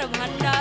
out of my life.